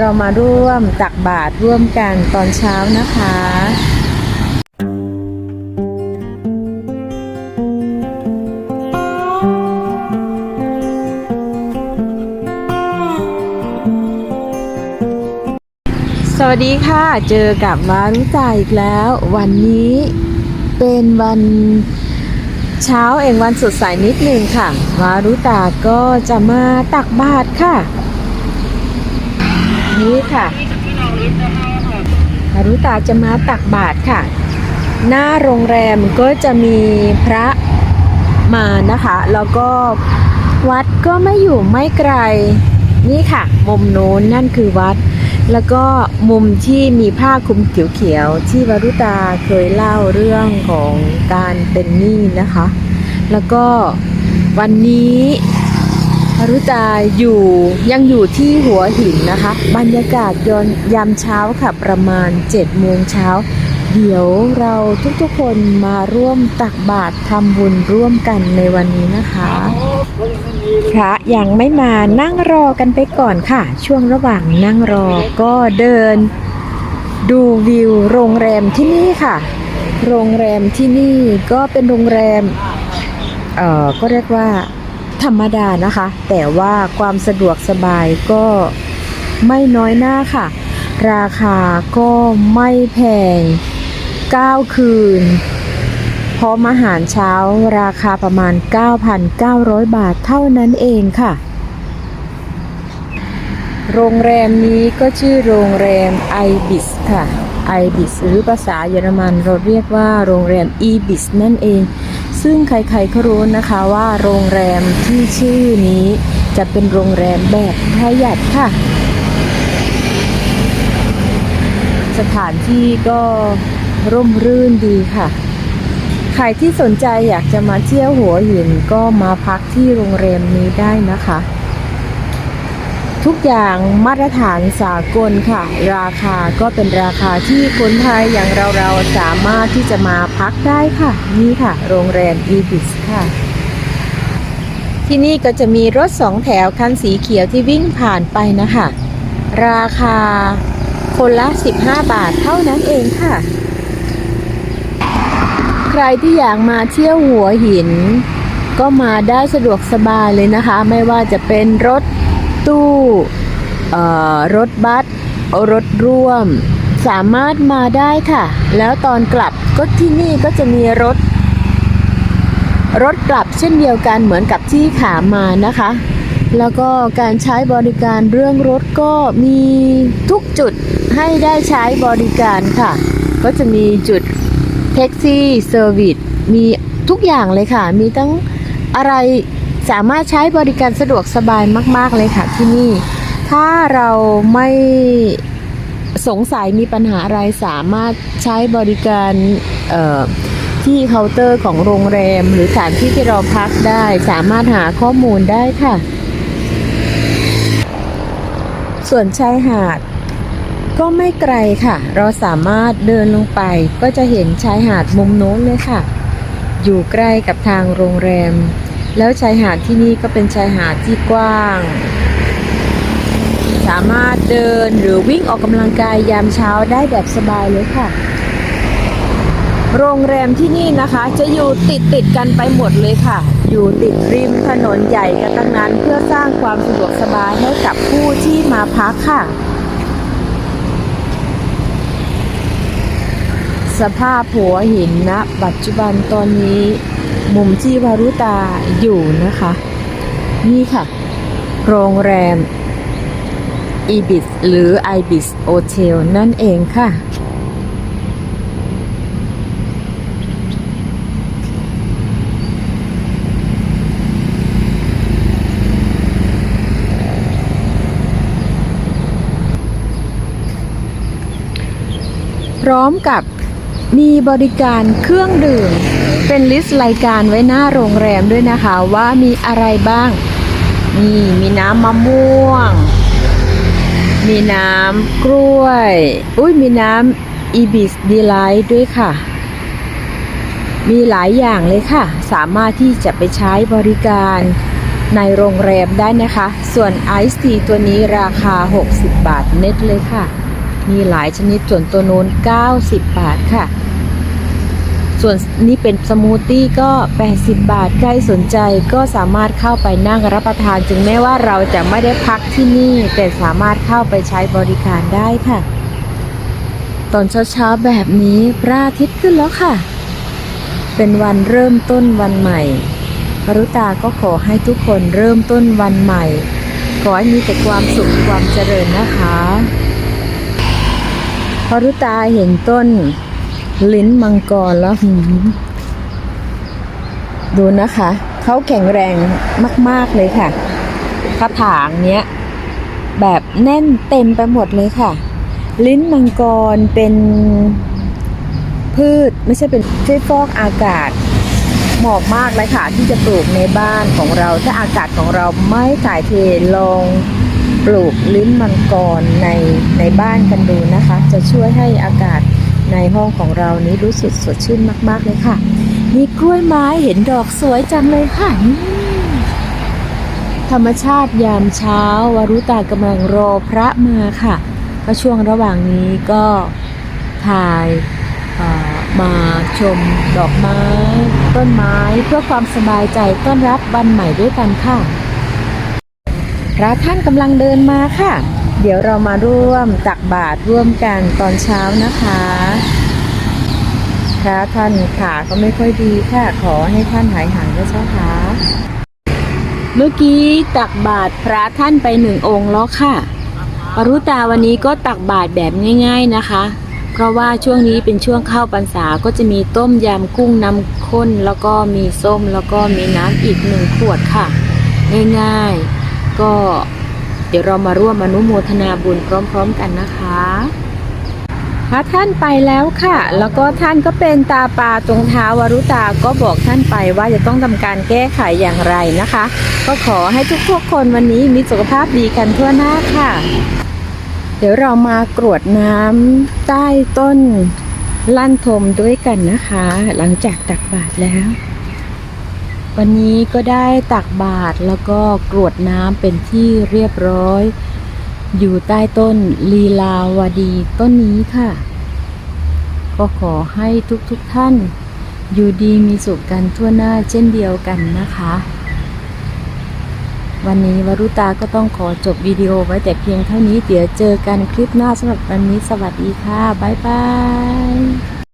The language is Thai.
เรามาร่วมตักบาตรร่วมกันตอนเช้านะคะสวัสดีค่ะ เจอกับวารุตาอีกแล้ว วันนี้เป็นวันเช้าเองวันสดใสนิดนึงค่ะวารุตาก็จะมาตักบาตรค่ะ นี่ค่ะวารุตาจะมาตักบาตรค่ะ หน้าโรงแรมก็จะมีพระมานะคะ แล้วก็วัดก็ไม่อยู่ไม่ไกล นี่ค่ะ มุมโน้นนั่นคือวัด แล้วก็มุมที่มีผ้าคลุมเขียวๆที่วรุตาเคยเล่าเรื่องของการเป็นหนี้นะคะ แล้วก็วันนี้ วรุตาอยู่ยังอยู่ที่หัวหินนะคะ บรรยากาศยอนยามเช้าค่ะ ประมาณ7โมงเช้า เดี๋ยวเราทุกๆคนมาร่วมตักบาตรทำบุญร่วมกันในวันนี้นะคะพระยังไม่มานั่งรอกันไปก่อนค่ะ ช่วงระหว่างนั่งรอก็เดิน ดูวิวโรงแรมที่นี่ค่ะ โรงแรมที่นี่ก็เป็นโรงแรมเอ่อก็เรียกว่า ธรรมดานะคะ แต่ว่าความสะดวกสบายก็ไม่น้อยหน้าค่ะ ราคาก็ไม่แพง 9 คืน พร้อมอาหารเช้าราคาประมาณ 9,900 บาทเท่านั้นเองค่ะ โรงแรมนี้ก็ชื่อโรงแรม Ibis ค่ะ Ibis หรือภาษาเยอรมันเราเรียกว่าโรงแรม Ibis นั่นเอง ซึ่งใครๆก็รู้นะคะว่าโรงแรมที่ชื่อนี้จะเป็นโรงแรมแบบประหยัดค่ะ สถานที่ก็ร่มรื่นดีค่ะใครที่สนใจอยากจะมาเที่ยวหัวหินก็มาพักที่โรงแรมนี้ได้นะคะ ทุกอย่างมาตรฐานสากลค่ะ ราคาก็เป็นราคาที่คนไทยอย่างเราๆสามารถที่จะมาพักได้ค่ะ นี่ค่ะ โรงแรมอีบิสค่ะ ที่นี่ก็จะมีรถสองแถวคันสีเขียวที่วิ่งผ่านไปนะคะ ราคาคนละ 15 บาทเท่านั้นเองค่ะ ใครที่อยากมาเที่ยวหัวหิน ก็มาได้สะดวกสบายเลยนะคะ ไม่ว่าจะเป็นรถ ตู้รถบัสรถร่วม สามารถมาได้ค่ะ แล้วตอนกลับก็ที่นี่ก็จะมีรถ รถกลับเช่นเดียวกันเหมือนกับที่ขามานะคะ แล้วก็การใช้บริการเรื่องรถก็มีทุกจุดให้ได้ใช้บริการค่ะ ก็จะมีจุดแท็กซี่เซอร์วิสมีทุกอย่างเลยค่ะ มีทั้งอะไร สามารถใช้บริการสะดวกสบายมาก ๆ เลยค่ะที่นี่ ถ้าเราไม่สงสัยมีปัญหาอะไรสามารถใช้บริการที่เคาน์เตอร์ของโรงแรม หรือสถานที่ที่เราพักได้ สามารถหาข้อมูลได้ค่ะ ส่วนชายหาดก็ไม่ไกลค่ะ เราสามารถเดินลงไปก็จะเห็นชายหาดมุมโน้นเลยค่ะ อยู่ใกล้กับทางโรงแรม แล้วชายหาดที่นี่ก็เป็นชายหาดที่กว้าง สามารถเดินหรือวิ่งออกกำลังกายยามเช้าได้แบบสบายเลยค่ะ โรงแรมที่นี่นะคะ จะอยู่ติดติดกันไปหมดเลยค่ะ อยู่ติดริมถนนใหญ่กันทั้งนั้น เพื่อสร้างความสะดวกสบายให้กับผู้ที่มาพักค่ะสภาพหัวหินณปัจจุบันตอนนี้ มุมที่วารุตาอยู่นะคะ นี่ค่ะ โรงแรม Ibis หรือ Ibis Hotel นั่นเองค่ะ พร้อมกับ มีบริการเครื่องดื่ม เป็นลิสต์รายการไว้หน้าโรงแรมด้วยนะคะว่ามีอะไรบ้าง นี่มีน้ำมะม่วง มีน้ำกล้วย อุ้ยมีน้ำอีบิสดีไลท์ด้วยค่ะ มีหลายอย่างเลยค่ะ สามารถที่จะไปใช้บริการในโรงแรมได้นะคะ ส่วนไอซ์ทีตัวนี้ราคา 60 บาทเน็ตเลยค่ะ มีหลายชนิดส่วนตัวโน้น90 บาทค่ะ ส่วนนี้เป็นสมูทตี้ก็ 80 บาทใครสนใจก็สามารถเข้าไปนั่งรับประทานจึงแม้ว่าเราจะไม่ได้พักที่นี่ แต่สามารถเข้าไปใช้บริการได้ค่ะ ตอนเช้าๆแบบนี้พระอาทิตย์ขึ้นแล้วค่ะ เป็นวันเริ่มต้นวันใหม่ปรุตาก็ขอให้ทุกคนเริ่มต้นวันใหม่ ขอให้มีแต่ความสุขความเจริญนะคะ ปรุตาเห็นต้นลิ้นมังกรแล้วหืมดูนะคะ เขาแข็งแรงมาก ๆ เลยค่ะกระถางเนี้ย แบบแน่นเต็มไปหมดเลยค่ะ ลิ้นมังกรเป็นพืชไม่ใช่เป็นช่วยฟอกอากาศเหมาะมากเลยค่ะ ที่จะปลูกในบ้านของเราถ้าอากาศของเราไม่ถ่ายเทลง ปลูกลิ้นมังกรในในบ้านกันดูนะคะ จะช่วยให้อากาศในห้องของเรานี้รู้สึกสดชื่นมาก ๆ เลยค่ะ มีกล้วยไม้เห็นดอกสวยจังเลยค่ะ ธรรมชาติยามเช้าวารุตากำลังรอพระมาค่ะ ก็ช่วงระหว่างนี้ก็ถ่ายมาชมดอกไม้ ต้นไม้เพื่อความสบายใจต้อนรับวันใหม่ด้วยกันค่ะ พระท่านกำลังเดินมาค่ะ เดี๋ยวเรามาร่วมตักบาตรร่วมกันตอนเช้านะคะพระท่านขาก็ไม่ค่อยดีค่ะ ขอให้ท่านหายห่างด้วยเจ้าค่ะเมื่อกี้ตักบาตรพระท่านไปหนึ่งองค์แล้วค่ะปรุตาวันนี้ก็ตักบาตรแบบง่าย ๆนะคะ เพราะว่าช่วงนี้เป็นช่วงเข้าพรรษาก็จะมีต้มยำกุ้งน้ำข้น แล้วก็มีส้มแล้วก็มีน้ำอีกหนึ่งขวดค่ะ ง่ายๆ ก็เดี๋ยวเรามาร่วมอนุโมทนาบุญพร้อมๆกันนะคะ พระท่านไปแล้วค่ะ แล้วก็ท่านก็เป็นตาปลาตรงเท้าวรุตาก็บอกท่านไปว่าจะต้องทำการแก้ไขอย่างไรนะคะ ก็ขอให้ทุกๆคนวันนี้มีสุขภาพดีกันทั่วหน้าค่ะ เดี๋ยวเรามากรวดน้ำใต้ต้นลั่นทมด้วยกันนะคะ หลังจากตักบาตรแล้ว วันนี้ก็ได้ตักบาตรแล้วก็กรวดน้ำเป็นที่เรียบร้อย อยู่ใต้ต้นลีลาวดีต้นนี้ค่ะ ก็ขอให้ทุกๆทท่าน อยู่ดีมีสุขกันทั่วหน้าเช่นเดียวกันนะคะ วันนี้วรุตาก็ต้องขอจบวิดีโอไว้แต่เพียงเท่านี้ เดี๋ยวเจอกันคลิปหน้าสำหรับวันนี้สวัสดีค่ะ บ๊ายบาย